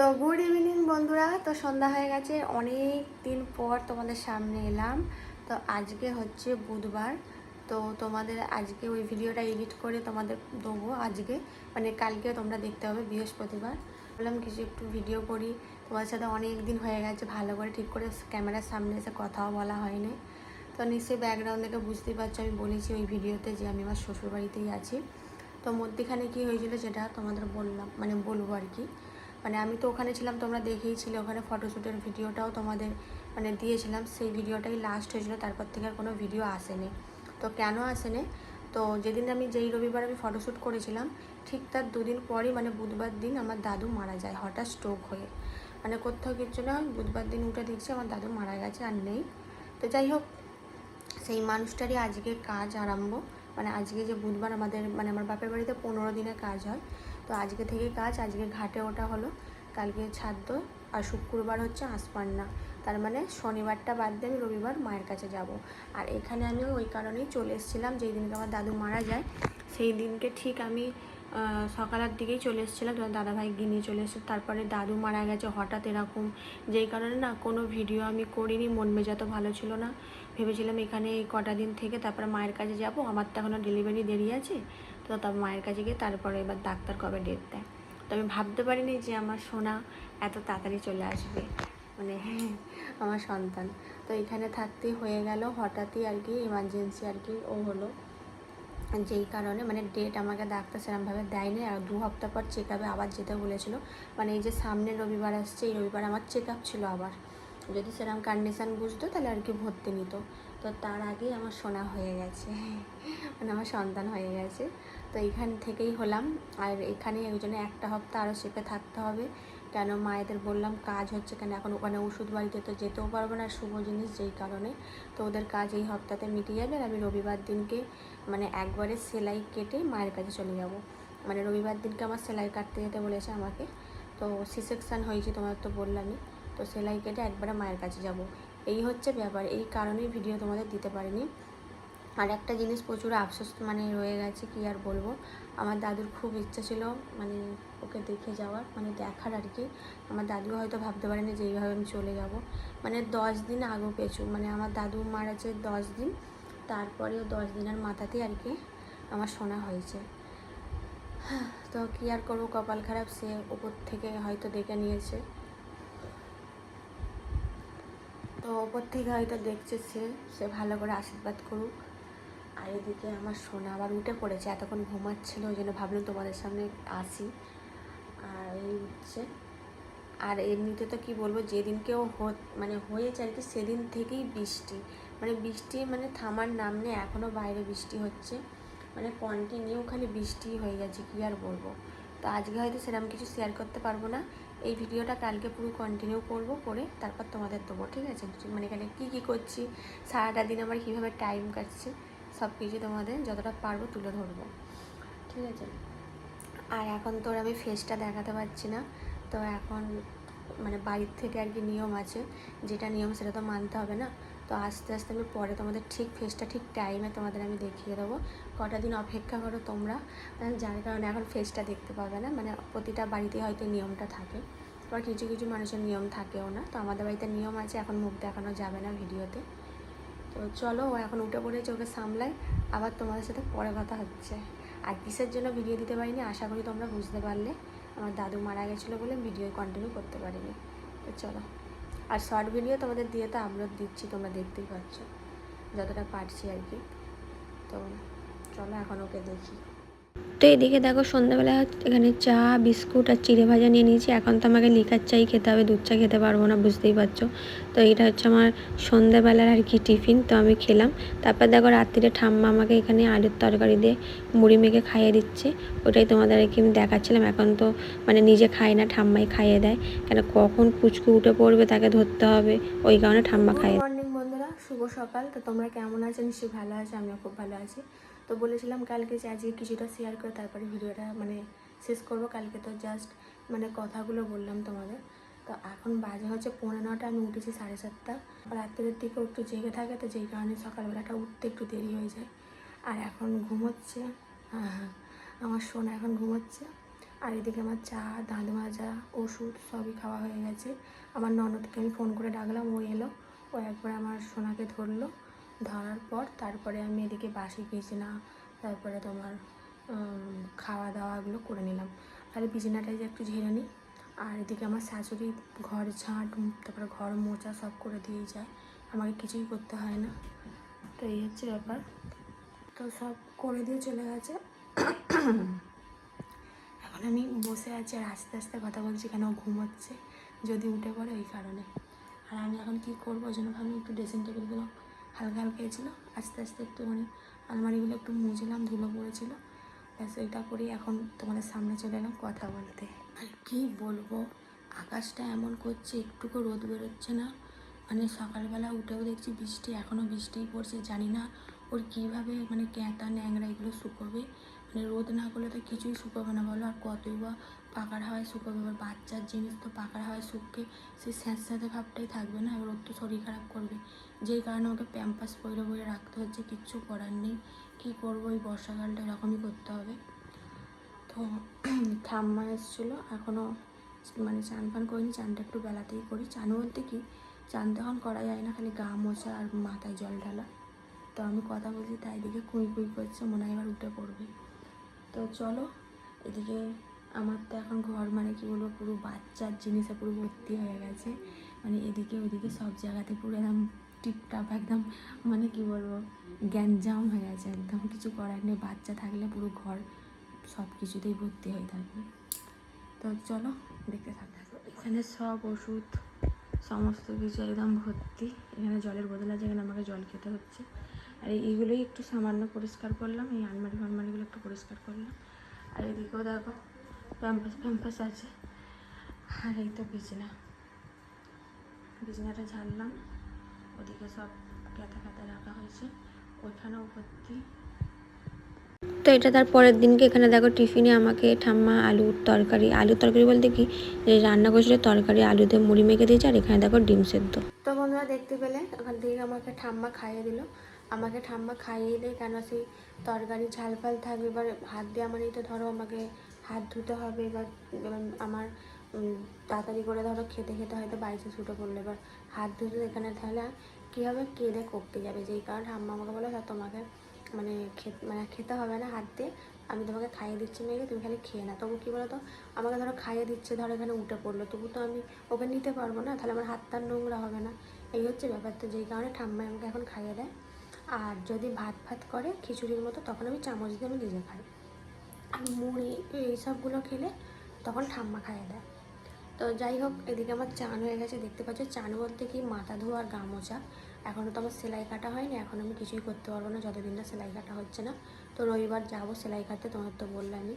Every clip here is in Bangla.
তো গুড ইভিনিং বন্ধুরা। তো সন্ধ্যা হয়ে গেছে, অনেক দিন পর তোমাদের সামনে এলাম। তো আজকে হচ্ছে বুধবার। তো তোমাদের আজকে ওই ভিডিওটা এডিট করে তোমাদের দেবো আজকে। মানে কালকে তোমরা দেখতে হবে বৃহস্পতিবার। বললাম কিছু একটু ভিডিও করি। তোমাদের সাথে অনেক দিন হয়ে গেছে, ভালো করে ঠিক করে ক্যামেরার সামনে এসে কথাও বলা হয়নি। তো নিশ্চয়ই ব্যাকগ্রাউন্ড বুঝতেই পারছ, আমি বলেছি ওই ভিডিওতে যে আমি আমার শ্বশুরবাড়িতেই আছি। তো মধ্যেখানে কি হয়েছিল সেটা তোমাদের বললাম মানে বলব আর কি। মানে আমি তো ওখানে ছিলাম, তোমরা দেখেইছিলে ওখানে ফটোশ্যুটের ভিডিওটাও তোমাদের মানে দিয়েছিলাম। সেই ভিডিওটাই লাস্ট হয়েছিল, তারপর থেকে আর কোনো ভিডিও আসেনি। তো কেন আসেনি? তো যেদিন আমি, যেই রবিবার আমি ফটোশ্যুট করেছিলাম, ঠিক তার দুদিন পরই মানে বুধবার দিন আমার দাদু মারা যায়, হঠাৎ স্ট্রোক হয়ে। মানে কোথাও কিছু না, বুধবার দিন উঠে দেখছি আমার দাদু মারা গেছে আর নেই। তো যাই হোক, সেই মানুষটারই আজকে কাজ আরম্ভ। মানে আজকে যে বুধবার আমাদের মানে আমার বাপের বাড়িতে পনেরো দিনের কাজ হয়। তো আজকে থেকে কাজ, আজকে ঘাটে ওটা হলো, কালকে ছাদ্য আর শুক্রবার হচ্ছে আসপান্না তার মানে শনিবারটা বাদ দিয়ে আমি রবিবার মায়ের কাছে যাব। আর এখানে আমি ওই কারণেই চলে এসেছিলাম, যেই দিনকে আমার দাদু মারা যায়, সেই দিনকে ঠিক আমি সকালের দিকেই চলে এসেছিলাম, তোমার দাদাভাইকে নিয়ে চলে এসেছে। তারপরে দাদু মারা গেছে হঠাৎ এরকম, যেই কারণে না কোনো ভিডিও আমি করিনি, মন মেজাতো ভালো ছিল না। ভেবেছিলাম এখানে এই কটা দিন থেকে তারপরে মায়ের কাছে যাব, আমার তো এখনও ডেলিভারি দেরি আছে। তো তারপর মায়ের কাছে গিয়ে তারপরে এবার ডাক্তার কবে ডেট দেয়। তো আমি ভাবতে পারিনি যে আমার সোনা এত তাড়াতাড়ি চলে আসবে। মানে আমার সন্তান। তো এখানে থাকতেই হয়ে গেল, হঠাৎই আর কি এমার্জেন্সি আর কি ও হলো। যেই কারণে মানে ডেট আমাকে ডাক্তার সেরকমভাবে দেয়নি আর দু হপ্তাহ পর চেক আপে আবার যেতে বলেছিল। মানে এই যে সামনে রবিবার আসছে, এই রবিবার আমার চেক আপ ছিল আবার। যদি সেরকম কন্ডিশান বুঝতো তাহলে আর কি ভর্তি নিত। তো তার আগেই আমার শোনা হয়ে গেছে। মানে আমার সন্তান হয়ে গেছে। তো এইখান থেকেই হলাম। আর এখানে ওই জন্য একটা হপ্তাহ আরও চেপে থাকতে হবে। কেন মায়েদের বললাম কাজ হচ্ছে কেন? এখন ওখানে ওষুধ বাড়িতে তো যেতেও পারব না, শুভ জিনিস যেই কারণে। তো ওদের কাজ এই হপ্তাতে মিটে যাবে আর আমি রবিবার দিনকে মানে একবারে সেলাই কেটে মায়ের কাছে চলে যাব। মানে রবিবার দিনকে আমার সেলাই কাটতে যেতে বলেছে আমাকে। তো সি সেকশান হয়েছে তোমার তো বললামই। তো সেলাই কেটে একবারে মায়ের কাছে যাব। এই হচ্ছে ব্যাপার। এই কারণেই ভিডিও তোমাদের দিতে পারিনি। আর একটা জিনিস প্রচুর আফসোস মানে রয়ে গেছে, কি আর বলব? আমার দাদুর খুব ইচ্ছা ছিল মানে ওকে দেখে যাওয়ার মানে দেখার আর কি। আমার দাদু হয়তো ভাবতে পারেনি যে এইভাবে আমি চলে যাব। মানে দশ দিন আগেও পেছু মানে আমার দাদু মারাছে দশ দিন, তারপরেও দশ দিনের মাথাতেই আর কি আমার শোনা হয়েছে। তো কী আর করব, কপাল খারাপ, সে ওপর থেকে হয়তো দেখে নিয়েছে। তো ওপর থেকে হয়তো দেখছে সে সে ভালো করে আশীর্বাদ করুক। আর এদিকে আমার সোনা আবার উঠে পড়েছে, এতক্ষণ ঘুমাচ্ছিল, ওই জন্য ভাবলাম তোমাদের সামনে আসি। আর এই হচ্ছে, আর এমনিতে তো কি বলব, যেদিনকেও মানে হয়েছে আর কি, সেদিন থেকেই বৃষ্টি। মানে বৃষ্টি মানে থামার নাম নেই এখনও বাইরে বৃষ্টি হচ্ছে। মানে কন্টিনিউ খালি বৃষ্টি হয়ে যাচ্ছে, কী আর বলব। তো আজকে হয়তো সেরকম কিছু শেয়ার করতে পারব না। এই ভিডিওটা কালকে পুরো কন্টিনিউ করব, করে তারপর তোমাদের দেবো, ঠিক আছে? মানে এখানে কী কী করছি, সারাটা দিন আমার কীভাবে টাইম কাটছে সব কিছু তোমাদের যতটা পারব তুলে ধরবো। ঠিক আছে? আর এখন তোর আমি ফেসটা দেখাতে পারছি না। তো এখন মানে বাড়ির থেকে আর কি নিয়ম আছে। যেটা নিয়ম সেটা তো মানতে হবে না। তো আস্তে আস্তে আমি পরে তোমাদের ঠিক ফেসটা ঠিক টাইমে তোমাদের আমি দেখিয়ে দেবো। কটা দিন অপেক্ষা করো তোমরা। যার কারণে এখন ফেসটা দেখতে পাবে না। মানে প্রতিটা বাড়িতে হয়তো নিয়মটা থাকে। আবার কিছু কিছু মানুষের নিয়ম থাকেও না। তো আমাদের বাড়িতে নিয়ম আছে, এখন মুখ দেখানো যাবে না ভিডিওতে। তো চলো, ও এখন উঠে পড়েছে, ওকে সামলাই। আবার তোমাদের সাথে পরে কথা হচ্ছে। আর কিসের জন্য ভিডিও দিতে পারিনি, আশা করি তোমরা বুঝতে পারলে। আমার দাদু মারা গেছিল বলে ভিডিও কন্টিনিউ করতে পারিনি। তো চলো। আর শর্ট ভিডিও তোমাদের দিয়ে তো আপলোড দিচ্ছি, তোমরা দেখতেই পাচ্ছ। যতটা পারছি আর কি। তো চলো, এখন ওকে দেখি। তো এদিকে দেখো সন্ধ্যাবেলা এখানে চা বিস্কুট আর চিড়ে ভাজা নিয়ে নিয়েছি। এখন তো আমাকে লিকার চাই খেতে হবে দুধ চা খেতে পারব না বুঝতেই পারছ? তো এটা হচ্ছে আমার সন্ধ্যাবেলার আর কি টিফিন তো আমি খেলাম। তারপর দেখো রাত্রিরে ঠাম্মা আমাকে এখানে আলুর তরকারি দিয়ে মুড়ি মেখে খাইয়ে দিচ্ছে। ওটাই তোমাদের আর কি আমি দেখাচ্ছিলাম। এখন তো মানে নিজে খাই না ঠাম্মাই খাইয়ে দেয়। কেন কখন কুচকু উঠে পড়বে তাকে ধরতে হবে ওই কারণে ঠাম্মা খাইয়ে মর্নিং বন্ধুরা শুভ সকাল। তো তোমরা কেমন আছো? নিশ্চয়ই ভালো আছো আমিও খুব ভালো আছি। তো বলেছিলাম কালকে যে আজকে কিছুটা শেয়ার করে তারপরে ভিডিওটা মানে শেষ করব। কালকে তো জাস্ট মানে কথাগুলো বললাম তোমাদের। তো এখন বাজে হচ্ছে পৌনে নটা, আমি উঠেছি সাড়ে সাতটা। রাত্রের দিকে একটু জেগে থাকে তো যেই কারণে সকালবেলাটা উঠতে একটু দেরি হয়ে যায়। আর এখন ঘুমোচ্ছে হ্যাঁ হ্যাঁ আমার সোনা এখন ঘুমোচ্ছে আর এদিকে আমার চা দাঁত মাজা ওষুধ সবই খাওয়া হয়ে গেছে। আমার ননদকে আমি ফোন করে ডাকলাম, ও এলো। ও একবার আমার সোনাকে ধরলো। ধরার পর তারপরে আমি এদিকে বাসি বিছনা তারপরে তোমার খাওয়া দাওয়াগুলো করে নিলাম। তাহলে বিছানাটাই যে একটু ঝেড়ে নিই, আর এদিকে আমার শাশুড়ি ঘর ঝাঁট, তারপরে ঘর মোচা সব করে দিয়ে যায়। আমাকে কিছুই করতে হয় না। তো এই হচ্ছে ব্যাপার। তো সব করে দিয়ে চলে গেছে। এখন আমি বসে আছি আর আস্তে আস্তে কথা বলছি কেন ঘুমোচ্ছে, যদি উঠে পড়ে ওই কারণে। আর আমি এখন কী করব, ওই জন্য ভাবলাম একটু ড্রেসিং টেবিলগুলো হালকা ছিল আস্তে আস্তে একটুখানি আলমারিগুলো একটু মুছলাম ধুলো পড়েছিল। ব্যাস, ওইটা করি এখন তোমাদের সামনে চলে এলাম কথা বলতে। আর কী বলব? আকাশটা এমন করছে, একটুকু রোদ বেরোচ্ছে না। মানে সকালবেলা উঠেও দেখছি বৃষ্টি এখনও বৃষ্টিই পড়ছে, জানি না ওর কীভাবে মানে ক্যাঁটা ন্যাংরা এগুলো শুকোবে। মানে রোদ না করলে তো কিছুই শুকোবে না, বলো। আর কতই বা পাকার হাওয়ায় শুকোবে। এবার বাচ্চার জিনিস তো পাকার হাওয়ায় শুকিয়ে সেই স্যাঁতস্যাঁতে ভাবটাই থাকবে না, এবার ওর তো শরীর খারাপ করবে। যেই কারণে আমাকে প্যাম্পাস পরে বইরে রাখতে হচ্ছে, কিচ্ছু করার নেই। কী করব, এই বর্ষাকালটা এরকমই করতে হবে। তো ঠাম্মা এসেছিল এখনও মানে চান ফান করিনি, চানটা একটু বেলাতেই করি। চান বলতে কি, চান তো এখন করা যায় না, খালি গা মোছা আর মাথায় জল ঢালা। তো আমি কথা বলছি, তাই দিকে কুঁই কুঁই করছে, মনে হয় এবার উঠে পড়বে। তো চলো, এদিকে আমার তো এখন ঘর মানে কি বলব, পুরো বাচ্চার জিনিসে পুরো ভর্তি হয়ে গেছে। মানে এদিকে ওদিকে সব জায়গাতে পুরো একদম টিপটাপ, একদম মানে কি বলব, গ্যাঞ্জাম হয়ে গেছে একদম। কিছু করার নেই, বাচ্চা থাকলে পুরো ঘর সব কিছুতেই ভর্তি হয়ে থাকবে। তো চলো, দেখতে থাকো। এখানে সব ওষুধ, সমস্ত কিছু একদম ভর্তি। এখানে জলের বোতল আছে, এখানে আমাকে জল খেতে হচ্ছে। আর এইগুলোই একটু সামান্য পরিষ্কার করলাম, এই আলমারি ফালমারিগুলো একটু পরিষ্কার করলাম। আর এদিকেও দেখো প্যাম্পাস প্যাম্পাস আছে আর এই তো বিছনা বিছনাটা ঝাড়লাম ওদিকে সব ক্যাথা ক্যাথা রাখা হয়েছে ওইখানেও ভর্তি তো এটা তার পরের দিনকে এখানে দেখো টিফিনে আমাকে ঠাম্মা আলুর তরকারি আলুর তরকারি বলতে কি? যে রান্না করছিল তরকারি আলু দিয়ে মুড়ি মেখে দিয়েছে আর এখানে দেখো ডিম সেদ্ধ। তো বন্ধুরা দেখতে পেলে ওখান থেকে আমাকে ঠাম্মা খাইয়ে দিল। আমাকে ঠাম্মা খাইয়ে দেয় কেন সেই তরকারি ঝাল ফাল থাকবে? এবার হাত দিয়ে আমার এই তো ধরো আমাকে হাত ধুতে হবে এবার আমার তাড়াতাড়ি করে ধরো খেতে খেতে হয়তো বাইশে ছুটে পড়ল। এবার হাত ধুতে এখানে তাহলে কী হবে? কেঁদে করতে যাবে যেই কারণে ঠাম্মা আমাকে বলে "স্যার, তোমাকে মানে খেতে মানে খেতে হবে না হাত দিয়ে আমি তোমাকে খাইয়ে দিচ্ছি মেয়েকে তুমি খালি খেয়ে না তবু কী বলো তো আমাকে ধরো খাইয়ে দিচ্ছে ধরো এখানে উঠে পড়ল তবু তো আমি ওকে নিতে পারব না তাহলে আমার হাতটা নোংরা হবে না। এই হচ্ছে ব্যাপার। তো যেই কারণে ঠাম্মা আমাকে এখন খাইয়ে দেয়। আর যদি ভাত ভাত করে খিচুড়ির মতো তখন আমি চামচ দিয়ে আমি নিজে খাই। মুড়ি এইসবগুলো খেলে তখন ঠাম্মা খাইয়ে দেয়। তো যাই হোক, এদিকে আমার চান হয়ে গেছে। দেখতে পাচ্ছ, চান বলতে কি, মাথা ধোয়া আর গা মোছা এখনও তো আমার সেলাই কাটা হয়নি, এখন আমি কিছুই করতে পারব না, যতদিন না সেলাই কাটা হচ্ছে না। তো রবিবার যাব সেলাই কাটতে, তোমার তো বললামই।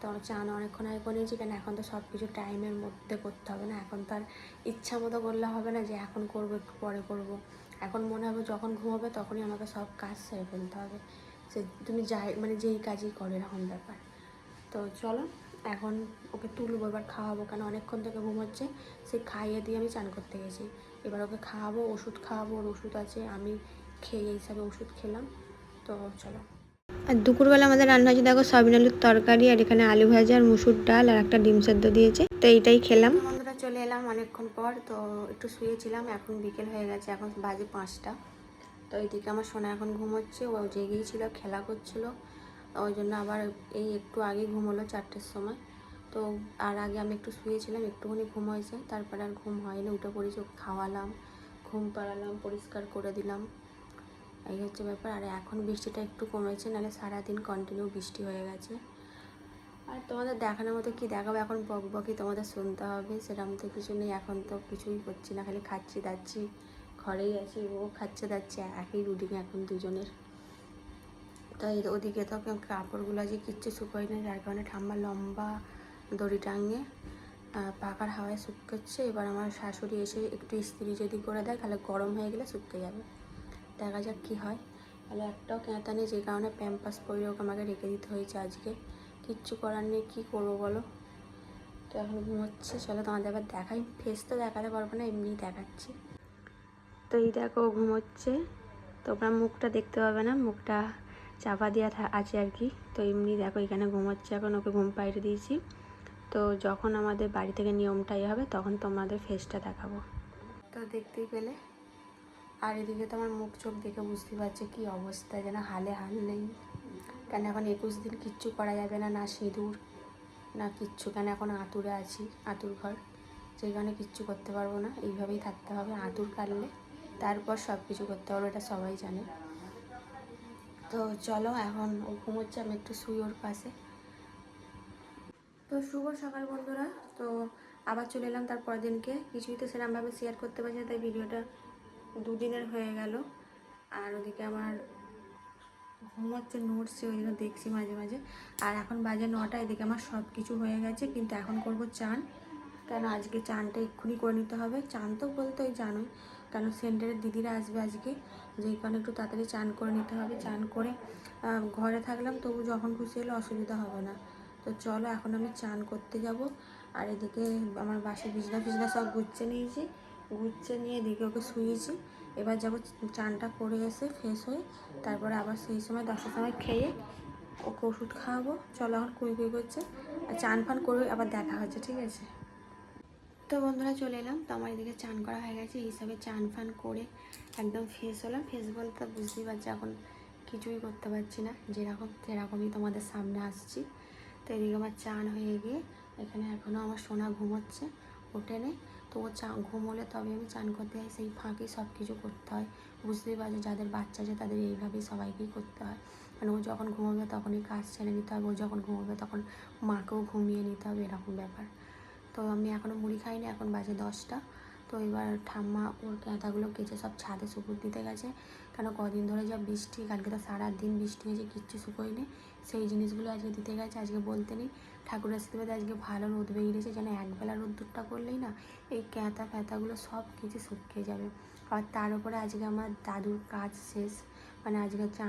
তো আমার চান অনেকক্ষণ আগে করে নিয়েছি, কেন এখন তো সব কিছু টাইমের মধ্যে করতে হবে না। এখন তো আর ইচ্ছা মতো করলে হবে না যে এখন করব, একটু পরে করব। এখন মনে হবে যখন ঘুমাবে তখনই আমাকে সব কাজ সেরে ফেলতে হবে। সে, তুমি যাই মানে যেই কাজই করো, এরকম ব্যাপার। তো চলো এখন ওকে তুলবো এবার খাওয়াবো কেন অনেকক্ষণ থেকে ঘুমোচ্ছে সে খাইয়ে দিয়ে আমি চান করতে গেছি। এবার ওকে খাওয়াবো ওষুধ খাওয়াবো ওর ওষুধ আছে আমি খেয়ে এই হিসাবে ওষুধ খেলাম। তো চলো। আর দুপুরবেলা আমাদের রান্না হয়েছে দেখো সয়াবিন আলুর তরকারি আর এখানে আলু ভাজা আর মুসুর ডাল আর একটা ডিম সেদ্ধ দিয়েছে তো এইটাই খেলাম। বন্ধুরা চলে এলাম অনেকক্ষণ পর তো একটু শুয়েছিলাম এখন বিকেল হয়ে গেছে এখন বাজে পাঁচটা। তো এইদিকে আমার সোনা এখন ঘুমোচ্ছে ও জেগেই ছিল খেলা করছিল। ওই জন্য আবার এই একটু আগে ঘুমোলো চারটের সময়। তো আর আগে আমি একটু শুয়েছিলাম, একটুখানি ঘুম হয়েছে, তারপরে আর ঘুম হয়নি। উঠে পড়েছি খাওয়ালাম, ঘুম পাড়ালাম, পরিষ্কার করে দিলাম। এই হচ্ছে ব্যাপার। আর এখন বৃষ্টিটা একটু কমেছে, নাহলে সারাদিন কন্টিনিউ বৃষ্টি হয়ে গেছে। আর তোমাদের দেখানোর মতো কি দেখাবো? এখন বক বকি তোমাদের শুনতে হবে। সেরকম তো কিছু নেই, এখন তো কিছুই করছি না, খালি খাচ্ছি দাচ্ছি, ঘরেই আছি, ও খাচ্ছে দাচ্ছে, একই রুটিন এখন দুজনের। তো এই ওদিকে তো কাপড়গুলো যে কিচ্ছু শুকোয় না যার কারণে ঠাম্মা লম্বা দড়ি টাঙিয়ে পাখার হাওয়ায় শুকাচ্ছে। এবার আমার শাশুড়ি এসে একটু ইস্ত্রি যদি করে দেয়, তাহলে গরম হয়ে গেলে শুকিয়ে যাবে। দেখা যাক কী হয়। তাহলে একটাও ক্যাঁতা নেই, যে কারণে প্যাম্পাস পরে ওকে আমাকে রেখে দিতে হয়েছে আজকে। কিচ্ছু করার নেই, কী করব বলো? তো এখন ঘুমোচ্ছে, চলো তোমাদের এবার দেখাই। ফেস তো দেখাতে পারব না, এমনি দেখাচ্ছি। তো এই দেখো ঘুমোচ্ছে। তোমরা মুখটা দেখতে পাবে না, মুখটা চাপা দেওয়া থা- আছে আর কি। তো এমনি দেখো এখানে ঘুমোচ্ছে এখন, ওকে ঘুম পাইয়ে দিয়েছি। তো যখন আমাদের বাড়ি থেকে নিয়মটা ইয়ে হবে, তখন তোমাদের ফেসটা দেখাবো। তো দেখতেই পেলে। আর এদিকে তো আমার মুখ চোখ দেখে বুঝতে পারছে কি অবস্থা, যেন হালে হাল নেই। কেন এখন একুশ দিন কিচ্ছু করা যাবে না না সিঁদুর, না কিচ্ছু। কেন এখন আতুরে আছি আতুর ঘর। সেই কারণে কিচ্ছু করতে পারব না, এইভাবেই থাকতে হবে। আতুর কাটলে তারপর সব কিছু করতে পারব, এটা সবাই জানে। তো চলো, এখন ও ঘুমোচ্ছে, আমি একটু শুই ওর পাশে। তো শুভ সকাল বন্ধুরা। তো আবার চলে এলাম তার পরের দিনকে। কিছুই তো সেরকমভাবে শেয়ার করতে পারছি তাই ভিডিওটা দুদিনের হয়ে গেল। আর ওদিকে আমার ঘুমোচ্ছে, নড়ছে, ওই জন্য দেখছি মাঝে মাঝে। আর এখন বাজে নটা, এদিকে আমার সব কিছু হয়ে গেছে, কিন্তু এখন করব চান। কেন, আজকে চানটা এক্ষুনি করে নিতে হবে। চান তো বলতে ওই জানোই। কেন সেন্টারের দিদিরা আসবে আজকে যেই কারণে একটু তাড়াতাড়ি চান করে নিতে হবে। চান করে ঘরে থাকলাম, তবু যখন খুশি এলে অসুবিধা হবে না। তো চলো, এখন আমি চান করতে যাব। আর এদিকে আমার বাসে বিছনা, ফিছনা সব গুচ্ছে নিয়েছি। গুচ্ছে নিয়ে এদিকে ওকে শুয়েছি। এবার যাব চানটা করে এসে ফ্রেশ হয়ে তারপরে আবার সেই সময় দশটার সময় খেয়ে ওকে ওষুধ খাওয়াবো। চলো, এখন কুই কুই করছে। আর চান ফান করে আবার দেখা হচ্ছে, ঠিক আছে? তো বন্ধুরা চলে এলাম। তো আমার এদিকে চান করা হয়ে গেছে। এই হিসাবে চান ফান করে একদম ফ্রেশ হলাম। ফ্রেশ বলতে বুঝতেই পারছি, এখন কিছুই করতে পারছি না। যেরকম সেরকমই তোমাদের সামনে আসছি। তো এদিকে আমার চান হয়ে গিয়ে এখানে এখনও আমার সোনা ঘুমোচ্ছে ওঠে নেই তো ও চা ঘুমোলে তবে আমি চান করতে হয় সেই ফাঁকে সব কিছু করতে হয়। বুঝতেই পারছি, যাদের বাচ্চা আছে তাদের এইভাবেই সবাইকেই করতে হয়। মানে ও যখন ঘুমোবে তখনই কাজ ছেড়ে নিতে হবে। ও যখন ঘুমোবে তখন মাকেও ঘুমিয়ে নিতে হবে। এরকম ব্যাপার। তো আমি এখনও মুড়ি খাইনি, এখন বাজে দশটা। তো এবার ঠাম্মা ওর ক্যাঁথাগুলো কেচে সব ছাদে সুপুর দিতে গেছে। কেন কদিন ধরে যা বৃষ্টি, কালকে তো সারা দিন বৃষ্টি হয়েছে, কিচ্ছু শুকোয়নি। সেই জিনিসগুলো আজকে দিতে গেছে, আজকে বলতে নেই। ঠাকুর আসতে আজকে ভালো রোদ বেরিয়েছে, যেন একবেলা রোদ্দুরটা করলেই না এই ক্যাঁথা ফ্যাঁথাগুলো সব কিছু শুকিয়ে যাবে। আর তার উপরে আজকে আমার দাদুর কাজ শেষ। মানে আজকে হচ্ছে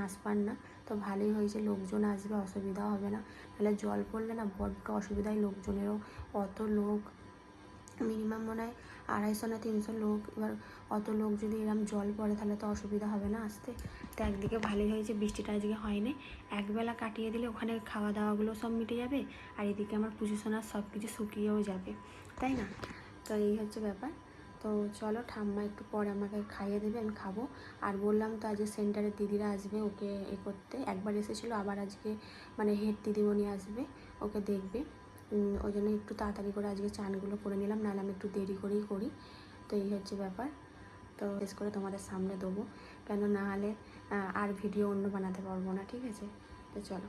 না, তো ভালোই হয়েছে, লোকজন আসবে, অসুবিধা হবে না। তাহলে জল পড়লে না বড্ড অসুবিধায় লোকজনেরও অত লোক মিনিমাম মনে হয় আড়াইশো না তিনশো লোক, এবার অত লোক যদি এরম জল পড়ে তাহলে তো অসুবিধা হবে না আসতে। তো একদিকে ভালোই হয়েছে, বৃষ্টিটা আজকে হয়নি। একবেলা কাটিয়ে দিলে ওখানে খাওয়া দাওয়াগুলো সব মিটে যাবে, আর এদিকে আমার পুজো সোনার সব কিছু শুকিয়েও যাবে, তাই না? তো এই হচ্ছে ব্যাপার। তো চলো ঠাম্মা একটু পরে আমাকে খাইয়ে দেবে, আমি খাব। আর বললাম তো আজকে সেন্টারের দিদিরা আসবে ওকে এ করতে। একবার এসেছিল, আবার আজকে মানে হেড দিদিমণি আসবে, ওকে দেখবে। ওই জন্য একটু তাড়াতাড়ি করে আজকে চানগুলো করে নিলাম, নাহলে আমি একটু দেরি করেই করি। তো এই হচ্ছে ব্যাপার। তো শেষ করে তোমাদের সামনে দেবো। কেন না হলে আর ভিডিও অন্য বানাতে পারব না, ঠিক আছে? তো চলো।